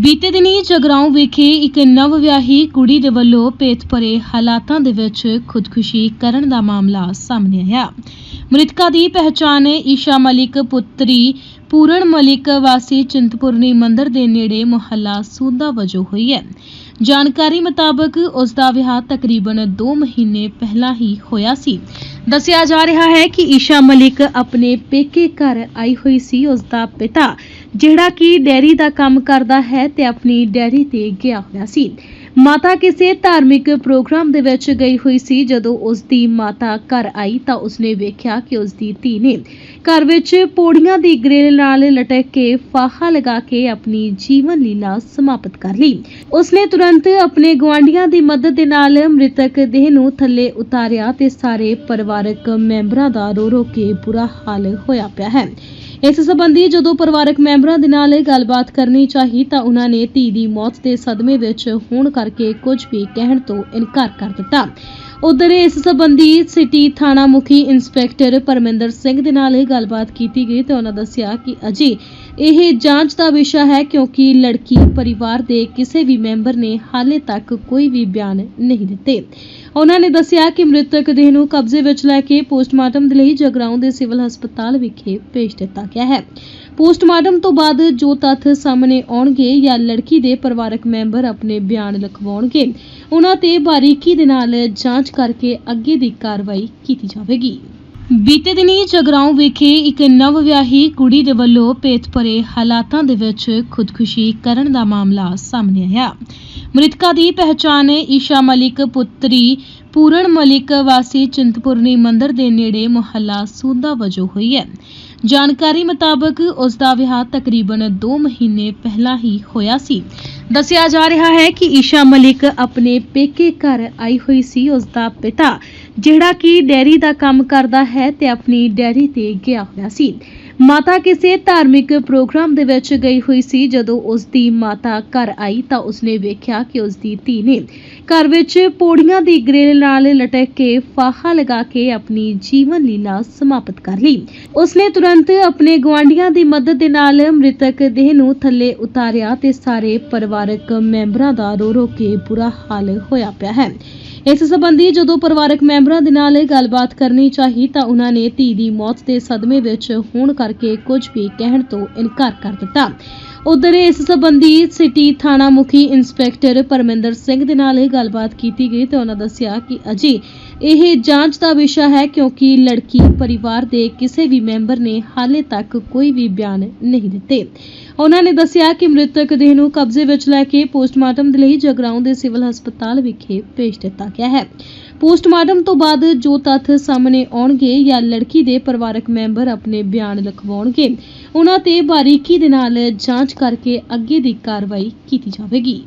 ਬੀਤੇ ਦਿਨੀ ਜਗਰਾਉਂ ਵਿਖੇ ਇੱਕ ਨਵ ਵਿਆਹੀ ਕੁੜੀ ਦੇ ਵੱਲੋਂ ਭੇਤ ਭਰੇ ਹਾਲਾਤਾਂ ਦੇ ਵਿੱਚ ਖੁਦਕੁਸ਼ੀ ਕਰਨ ਦਾ ਮਾਮਲਾ ਸਾਹਮਣੇ ਆਇਆ। ਮ੍ਰਿਤਕਾ ਦੀ ਪਹਿਚਾਣ ਈਸ਼ਾ ਮਲਿਕ, ਪੁੱਤਰੀ ਪੂਰਨ ਮਲਿਕ, ਵਾਸੀ ਚਿੰਤਪੁਰਨੀ ਮੰਦਿਰ ਦੇ ਨੇੜੇ ਮੁਹੱਲਾ ਸੂਦਾ ਵਜੋਂ ਹੋਈ ਹੈ। ਜਾਣਕਾਰੀ ਮੁਤਾਬਕ ਉਸ ਦਾ ਵਿਆਹ ਤਕਰੀਬਨ 2 ਮਹੀਨੇ ਪਹਿਲਾਂ ਹੀ ਹੋਇਆ ਸੀ। ਦੱਸਿਆ ਜਾ ਰਿਹਾ ਹੈ ਕਿ ਈਸ਼ਾ ਮਲਿਕ ਆਪਣੇ ਪੇਕੇ ਘਰ ਆਈ ਹੋਈ ਸੀ, ਉਸ ਦਾ ਪਿਤਾ ਜਿਹੜਾ ਕਿ ਡੈਰੀ ਦਾ ਕੰਮ ਕਰਦਾ ਹੈ ਤੇ ਆਪਣੀ ਡੈਰੀ ਤੇ ਗਿਆ ਹੋਇਆ ਸੀ। ਮਾਤਾ ਕਿਸੇ ਧਾਰਮਿਕ ਪ੍ਰੋਗਰਾਮ ਦੇ ਵਿੱਚ ਗਈ ਹੋਈ ਸੀ। ਜਦੋਂ ਉਸ ਦੀ ਮਾਤਾ ਘਰ ਆਈ ਤਾਂ ਉਸਨੇ ਵੇਖਿਆ ਕਿ ਉਸ ਦੀ ਧੀ ਨੇ ਘਰ ਵਿੱਚ ਪੌੜੀਆਂ ਦੀ ਗ੍ਰਿਲ ਨਾਲ ਲਟਕ ਕੇ ਫਾਹਾ ਲਗਾ ਕੇ ਆਪਣੀ ਜੀਵਨ ਲੀਲਾ ਸਮਾਪਤ ਕਰ ਲਈ। ਉਸਨੇ ਤੁਰੰਤ ਆਪਣੇ ਗੁਆਂਢੀਆਂ ਦੀ ਮਦਦ ਦੇ ਨਾਲ ਮ੍ਰਿਤਕ ਦੇਹ ਨੂੰ ਥੱਲੇ ਉਤਾਰਿਆ ਤੇ ਸਾਰੇ ਪਰਿਵਾਰਕ ਮੈਂਬਰਾਂ ਦਾ ਰੋ ਰੋ ਕੇ ਬੁਰਾ ਹਾਲ ਹੋਇਆ ਪਿਆ ਹੈ। ਇਸ ਸੰਬੰਧੀ ਜਦੋਂ ਪਰਿਵਾਰਕ ਮੈਂਬਰਾਂ ਦੇ ਨਾਲ ਗੱਲਬਾਤ ਕਰਨੀ ਚਾਹੀ ਤਾਂ ਉਹਨਾਂ ਨੇ ਧੀ ਦੀ ਮੌਤ ਦੇ ਸਦਮੇ ਵਿੱਚ ਹੋਣ ਕਰਕੇ ਕੁਝ ਵੀ ਕਹਿਣ ਤੋਂ ਇਨਕਾਰ ਕਰ ਦਿੱਤਾ। ਉਧਰ ਇਸ ਸੰਬੰਧੀ ਸਿਟੀ ਥਾਣਾ ਮੁਖੀ ਇੰਸਪੈਕਟਰ ਪਰਮਿੰਦਰ ਸਿੰਘ ਦੇ ਨਾਲ ਗੱਲਬਾਤ ਕੀਤੀ ਗਈ ਤੇ ਉਹਨਾਂ ਦੱਸਿਆ ਕਿ ਅਜੇ ਇਹ ਜਾਂਚ ਦਾ ਵਿਸ਼ਾ ਹੈ ਕਿਉਂਕਿ ਲੜਕੀ ਪਰਿਵਾਰ ਦੇ ਕਿਸੇ ਵੀ ਮੈਂਬਰ ਨੇ ਹਾਲੇ ਤੱਕ ਕੋਈ ਵੀ ਬਿਆਨ ਨਹੀਂ ਦਿੱਤੇ। ਉਹਨਾਂ ਨੇ ਦੱਸਿਆ ਕਿ ਮ੍ਰਿਤਕ ਦੇਹ ਨੂੰ ਕਬਜ਼ੇ ਵਿੱਚ ਲੈ ਕੇ ਪੋਸਟਮਾਰਟਮ ਦੇ ਲਈ ਜਗਰਾਉਂ ਦੇ ਸਿਵਲ ਹਸਪਤਾਲ ਵਿਖੇ ਭੇਜ ਦਿੱਤਾ ਗਿਆ ਹੈ। ਪੋਸਟਮਾਰਟਮ ਤੋਂ ਬਾਅਦ ਜੋ ਤੱਥ ਸਾਹਮਣੇ ਆਉਣਗੇ ਜਾਂ ਲੜਕੀ ਦੇ ਪਰਿਵਾਰਕ ਮੈਂਬਰ ਆਪਣੇ ਬਿਆਨ ਲਿਖਵਾਉਣਗੇ, ਉਹਨਾਂ ਤੇ ਬਾਰੀਕੀ ਦੇ ਨਾਲ ਜਾਂਚ ਕਰਕੇ ਅੱਗੇ ਦੀ ਕਾਰਵਾਈ ਕੀਤੀ ਜਾਵੇਗੀ। ਬੀਤੇ ਦਿਨੀ ਜਗਰਾਉਂ ਵਿਖੇ ਇੱਕ ਨਵ ਵਿਆਹੀ ਕੁੜੀ ਦੇ ਵੱਲੋਂ ਭੇਤ ਭਰੇ ਹਾਲਾਤਾਂ ਦੇ ਵਿੱਚ ਖੁਦਕੁਸ਼ੀ ਕਰਨ ਦਾ ਮਾਮਲਾ ਸਾਹਮਣੇ ਆਇਆ। ਮ੍ਰਿਤਕਾ ਦੀ ਪਹਿਚਾਣ ਈਸ਼ਾ ਮਲਿਕ, ਪੁੱਤਰੀ ਪੂਰਨ ਮਲਿਕ, ਵਾਸੀ ਚਿੰਤਪੁਰਨੀ ਮੰਦਿਰ ਦੇ ਨੇੜੇ ਮੁਹੱਲਾ ਸੂਦਾ ਵਜੋਂ ਹੋਈ ਹੈ। ਜਾਣਕਾਰੀ ਮੁਤਾਬਕ ਉਸ ਦਾ ਵਿਆਹ ਤਕਰੀਬਨ 2 ਮਹੀਨੇ ਪਹਿਲਾਂ ਹੀ ਹੋਇਆ ਸੀ। ਦੱਸਿਆ ਜਾ ਰਿਹਾ ਹੈ ਕਿ ਈਸ਼ਾ ਮਲਿਕ ਆਪਣੇ ਪੇਕੇ ਘਰ ਆਈ ਹੋਈ ਸੀ ਉਸ ਦਾ ਪਿਤਾ, ਜਿਹੜਾ ਕਿ ਡੈਰੀ ਦਾ ਕੰਮ ਕਰਦਾ ਹੈ ਤੇ ਆਪਣੀ ਡੈਰੀ ਤੇ ਗਿਆ ਹੋਇਆ ਸੀ। ਮਾਤਾ ਕਿਸੇ ਧਾਰਮਿਕ ਪ੍ਰੋਗਰਾਮ ਦੇ ਵਿੱਚ ਗਈ ਹੋਈ ਸੀ। ਜਦੋਂ ਉਸ ਦੀ ਮਾਤਾ ਘਰ ਆਈ ਤਾਂ ਉਸਨੇ ਵੇਖਿਆ ਕਿ ਉਸ ਦੀ ਧੀ ਨੇ ਘਰ ਵਿੱਚ ਪੌੜੀਆਂ ਦੀ ਗ੍ਰਿਲ ਨਾਲ ਲਟਕ ਕੇ ਫਾਹਾ ਲਗਾ ਕੇ ਆਪਣੀ ਜੀਵਨ ਲੀਲਾ ਸਮਾਪਤ ਕਰ ਲਈ। ਉਸਨੇ ਤੁਰੰਤ ਆਪਣੇ ਗੁਆਂਢੀਆਂ ਦੀ ਮਦਦ ਦੇ ਨਾਲ ਮ੍ਰਿਤਕ ਦੇਹ ਨੂੰ ਥੱਲੇ ਉਤਾਰਿਆ ਤੇ ਸਾਰੇ ਪਰਿਵਾਰਕ ਮੈਂਬਰਾਂ ਦਾ ਰੋ ਰੋ ਕੇ ਬੁਰਾ ਹਾਲ ਹੋਇਆ ਪਿਆ ਹੈ। ਇਸ ਸੰਬੰਧੀ ਜਦੋਂ ਪਰਿਵਾਰਕ ਮੈਂਬਰਾਂ ਦੇ ਨਾਲ ਗੱਲਬਾਤ ਕਰਨੀ ਚਾਹੀ ਤਾਂ ਉਹਨਾਂ ਨੇ ਧੀ ਦੀ ਮੌਤ ਦੇ ਸਦਮੇ ਵਿੱਚ ਹੋਣ ਕਰਕੇ ਕੁਝ ਵੀ ਕਹਿਣ ਤੋਂ ਇਨਕਾਰ ਕਰ ਦਿੱਤਾ। ਉਧਰ ਇਸ ਸੰਬੰਧੀ ਸਿਟੀ ਥਾਣਾ ਮੁਖੀ ਇੰਸਪੈਕਟਰ ਪਰਮਿੰਦਰ ਸਿੰਘ ਦੇ ਨਾਲ ਗੱਲਬਾਤ ਕੀਤੀ ਗਈ ਤੇ ਉਹਨਾਂ ਦੱਸਿਆ ਕਿ ਅਜੇ ਇਹ ਜਾਂਚ ਦਾ ਵਿਸ਼ਾ ਹੈ ਕਿਉਂਕਿ ਲੜਕੀ ਪਰਿਵਾਰ ਦੇ ਕਿਸੇ ਵੀ ਮੈਂਬਰ ਨੇ ਹਾਲੇ ਤੱਕ ਕੋਈ ਵੀ ਬਿਆਨ ਨਹੀਂ ਦਿੱਤੇ। ਉਹਨਾਂ ਨੇ ਦੱਸਿਆ ਕਿ ਮ੍ਰਿਤਕ ਦੇਹ ਨੂੰ ਕਬਜ਼ੇ ਵਿੱਚ ਲੈ ਕੇ ਪੋਸਟਮਾਰਟਮ ਦੇ ਲਈ ਜਗਰਾਉਂ ਦੇ ਸਿਵਲ ਹਸਪਤਾਲ ਵਿਖੇ ਭੇਜ ਦਿੱਤਾ ਗਿਆ ਹੈ। ਪੋਸਟਮਾਰਟਮ ਤੋਂ ਬਾਅਦ ਜੋ ਤੱਥ ਸਾਹਮਣੇ ਆਉਣਗੇ ਜਾਂ ਲੜਕੀ ਦੇ ਪਰਿਵਾਰਕ ਮੈਂਬਰ ਆਪਣੇ ਬਿਆਨ ਲਿਖਵਾਉਣਗੇ, ਉਹਨਾਂ ਤੇ ਬਾਰੀਕੀ ਦੇ ਨਾਲ ਜਾਂਚ ਜਾਂਚ ਕਰਕੇ ਅੱਗੇ ਦੀ ਕਾਰਵਾਈ ਕੀਤੀ ਜਾਵੇਗੀ।